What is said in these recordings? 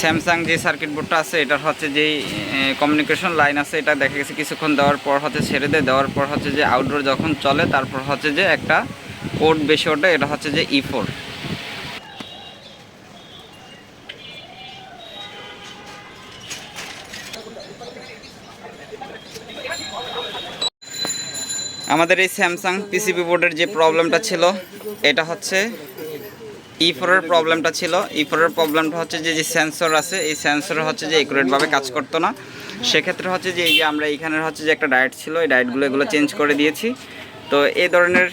Samsung যে circuit বোর্ডটা আছে, এটার হচ্ছে যেই কমিউনিকেশন লাইন আছে, এটা দেখা গেছে কিছুক্ষণ দেওয়ার পর হচ্ছে ছেড়ে দেয়। দেওয়ার পর হচ্ছে যে আউটডোর যখন চলে, তারপর হচ্ছে যে একটা কোড বেশি ওঠে, এটা হচ্ছে যে ই ফোর আমাদের এই স্যামসাং পিসিবি বোর্ডের যে প্রবলেমটা ছিল, এটা হচ্ছে ই ফোরের প্রবলেমটা ছিল। ই ফোরের প্রবলেমটা হচ্ছে যে যে সেন্সর আছে, এই সেন্সর হচ্ছে যে একুরেটভাবে কাজ করতো না। সেক্ষেত্রে হচ্ছে যে, এই যে আমরা এইখানের হচ্ছে যে একটা ডায়েট ছিল, এই ডায়েটগুলো এগুলো চেঞ্জ করে দিয়েছি। তো এই ধরনের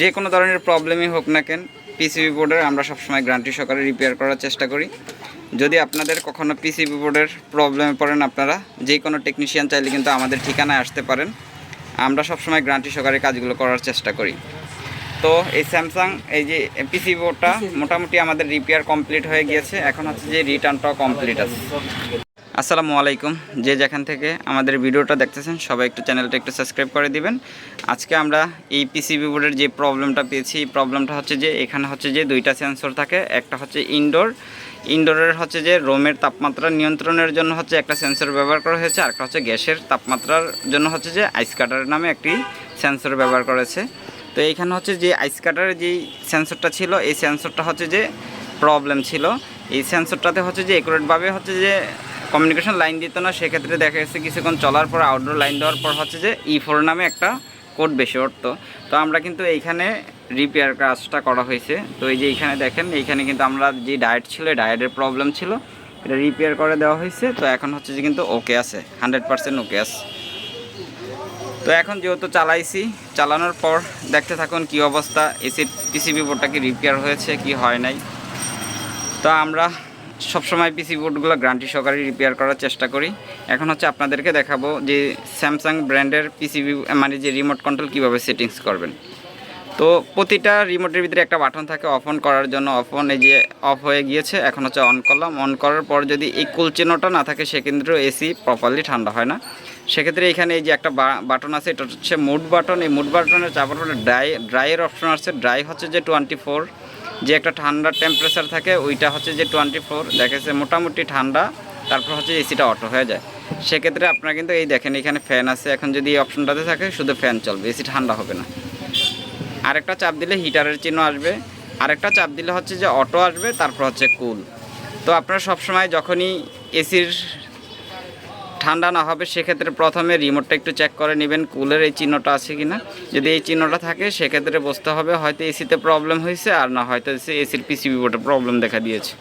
যে কোনো ধরনের প্রবলেমই হোক না কেন পিসিবি বোর্ডের আমরা সবসময় গ্রান্টি সহকারে রিপেয়ার করার চেষ্টা করি। যদি আপনাদের কখনো পিসিবি বোর্ডের প্রবলেমে পড়েন আপনারা, যে কোনো টেকনিশিয়ান চাইলে কিন্তু আমাদের ঠিকানায় আসতে পারেন। আমরা সবসময় গ্রান্টি সহকারে কাজগুলো করার চেষ্টা করি। তো এই স্যামসাং এই যে পিসি বোর্ডটা মোটামুটি আমাদের রিপেয়ার কমপ্লিট হয়ে গিয়েছে। এখন হচ্ছে যে রিটার্নটাও কমপ্লিট আছে। আসসালামু আলাইকুম। যে যেখান থেকে আমাদের ভিডিওটা দেখতেছেন সবাই একটু চ্যানেলটা একটু সাবস্ক্রাইব করে দিবেন। আজকে আমরা এই পিসিবি বোর্ডের যে প্রবলেমটা পেয়েছি এই প্রবলেমটা হচ্ছে যে এখানে হচ্ছে যে দুইটা সেন্সর থাকে। একটা হচ্ছে ইনডোর ইনডোরের হচ্ছে যে রোমের তাপমাত্রা নিয়ন্ত্রণের জন্য হচ্ছে একটা সেন্সর ব্যবহার করা হয়েছে। আর একটা হচ্ছে গ্যাসের তাপমাত্রার জন্য হচ্ছে যে আইস কাটার নামে একটি সেন্সর ব্যবহার করেছে তো এইখানে হচ্ছে যে আইস কাটারের যেই সেন্সরটা ছিল, এই সেন্সরটা হচ্ছে যে প্রবলেম ছিল। এই সেন্সরটাতে হচ্ছে যে একুরেটভাবে হচ্ছে যে কমিউনিকেশন লাইন দিত না, সেক্ষেত্রে দেখা গেছে কিছুক্ষণ চলার পর আউটডোর লাইন দেওয়ার পর হচ্ছে যে ই ফোর নামে একটা কোড বেশি উঠতো। তো আমরা কিন্তু এইখানে রিপেয়ার কাজটা করা হয়েছে। তো এই যে এইখানে দেখেন, এইখানে কিন্তু আমরা যে ডায়েট ছিল ডায়েটের প্রবলেম ছিল। এটা রিপেয়ার করে দেওয়া হয়েছে। তো এখন হচ্ছে যে কিন্তু ওকে আছে হান্ড্রেড পার্সেন্ট ওকে আছে। তো এখন যেহেতু চালাইছি, চালানোর পর দেখতে থাকুন কি অবস্থা। এসির পিসিবি বোর্ডটা কি রিপেয়ার হয়েছে, কি হয় নাই। তো আমরা সবসময় পিসি বোর্ডগুলো গ্রান্টি সহকারে রিপেয়ার করার চেষ্টা করি। এখন হচ্ছে আপনাদেরকে দেখাবো যে স্যামসাং ব্র্যান্ডের পিসিবি মানে যে রিমোট কন্ট্রোল কীভাবে সেটিংস করবেন। তো প্রতিটা রিমোটের ভিতরে একটা বাটন থাকে অফ অন করার জন্য অফ অন এই যে অফ হয়ে গিয়েছে, এখন হচ্ছে অন করলাম। অন করার পর যদি এই কুল চিহ্নটা না থাকে সেক্ষেত্রে এসি প্রপারলি ঠান্ডা হয় না। সেক্ষেত্রে এখানে এই যে একটা বাটন আছে, এটা হচ্ছে মুড বাটন এই মুড বাটনের চাপার পরে ড্রাই ড্রাইয়ের অপশন আছে ড্রাই হচ্ছে যে টোয়েন্টি ফোর যে একটা ঠান্ডা টেম্পারেচার থাকে, ওইটা হচ্ছে যে টোয়েন্টি ফোর দেখেছে মোটামুটি ঠান্ডা, তারপর হচ্ছে এসিটা অটো হয়ে যায়। সেক্ষেত্রে আপনারা কিন্তু এই দেখেন, এখানে ফ্যান আছে। এখন যদি এই অপশনটাতে থাকে, শুধু ফ্যান চলবে। এসি ঠান্ডা হবে না। আরেকটা চাপ দিলে হিটারের চিহ্ন আসবে। আরেকটা চাপ দিলে হচ্ছে যে অটো আসবে, তারপর হচ্ছে কুল। তো আপনারা সবসময় যখনই এসির ঠান্ডা না হবে, সেক্ষেত্রে প্রথমে রিমোটটা একটু চেক করে নেবেন, কুলের এই চিহ্নটা আছে কি না যদি এই চিহ্নটা থাকে, সেক্ষেত্রে বুঝতে হবে, হয়তো এসিতে প্রবলেম হয়েছে, আর না, হয়তো এসির পিসিবি বোর্ডে প্রবলেম দেখা দিয়েছে।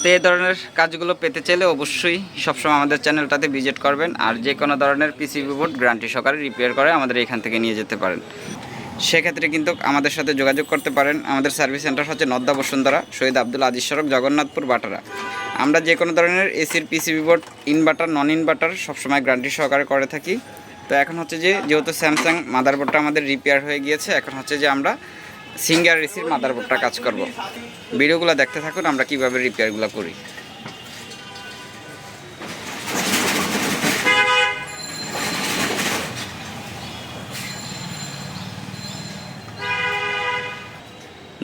তো এই ধরনের কাজগুলো পেতে চাইলে অবশ্যই সবসময় আমাদের চ্যানেলটাতে ভিজিট করবেন, আর যে কোনো ধরনের পিসিবি বোর্ড গ্যারান্টি সহকারে রিপেয়ার করে আমাদের এখান থেকে নিয়ে যেতে পারেন। সেক্ষেত্রে কিন্তু আমাদের সাথে যোগাযোগ করতে পারেন। আমাদের সার্ভিস সেন্টার হচ্ছে নদ্দা বসুন্ধরা, শহীদ আব্দুল আজিজ সড়ক, জগন্নাথপুর, বাটারা। আমরা যে কোনো ধরনের এসির, PCB board, inverter, non inverter সবসময় গ্যারান্টি সহকারে করে থাকি। তো এখন হচ্ছে যে, যেহেতু স্যামসাং মাদারবোর্ডটা আমাদের রিপেয়ার হয়ে গিয়েছে, এখন হচ্ছে যে আমরা সিঙ্গার এসির মাদারবোর্ডটা কাজ করব। ভিডিওগুলো দেখতে থাকুন, আমরা কীভাবে রিপেয়ারগুলো করি।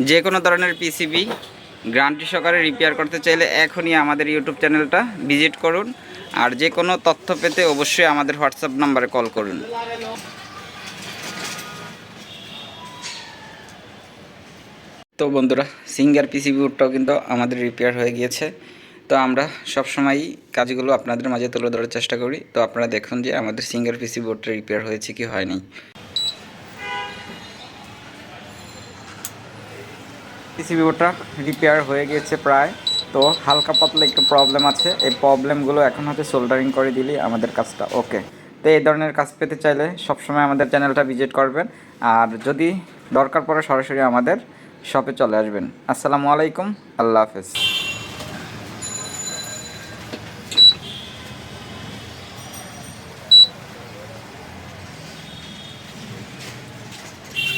যে কোনো ধরনের পিসিবি গ্রান্টি সহকারে রিপেয়ার করতে চাইলে এখনই আমাদের ইউটিউব চ্যানেলটা ভিজিট করুন। আর যে কোনো তথ্য পেতে অবশ্যই আমাদের হোয়াটসঅ্যাপ নাম্বারে কল করুন। তো বন্ধুরা সিঙ্গার পিসিবি বোর্ডটাও কিন্তু আমাদের রিপেয়ার হয়ে গিয়েছে। তো আমরা সবসময়ই কাজগুলো আপনাদের মাঝে তুলে ধরার চেষ্টা করি। তো আপনারা দেখুন যে আমাদের সিঙ্গার পিসি বোর্ডটা রিপেয়ার হয়েছে কি হয়নি। পিসিবি বোর্ডটা রিপেয়ার হয়ে গিয়েছে প্রায়। তো হালকা পাতলা একটু প্রবলেম আছে। এই প্রবলেমগুলো এখন হচ্ছে সোল্ডারিং করে দিলেই আমাদের কাজটা ওকে তো এই ধরনের কাজ পেতে চাইলে সবসময় আমাদের চ্যানেলটা ভিজিট করবেন। আর যদি দরকার পড়ে সরাসরি আমাদের শপে চলে আসবেন। আসসালামু আলাইকুম, আল্লাহ হাফেজ।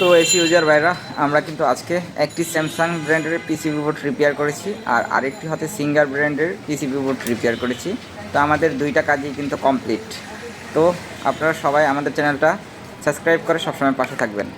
তো এসি ইউজার ভাইরা, আমরা কিন্তু আজকে একটি স্যামসাং ব্র্যান্ডের পিসিবি বোর্ড রিপেয়ার করেছি আর আরেকটি হতে সিঙ্গার ব্র্যান্ডের পিসিবি বোর্ড রিপেয়ার করেছি। তো আমাদের দুইটা কাজই কিন্তু কমপ্লিট তো আপনারা সবাই আমাদের চ্যানেলটা সাবস্ক্রাইব করে সবসময় পাশে থাকবেন।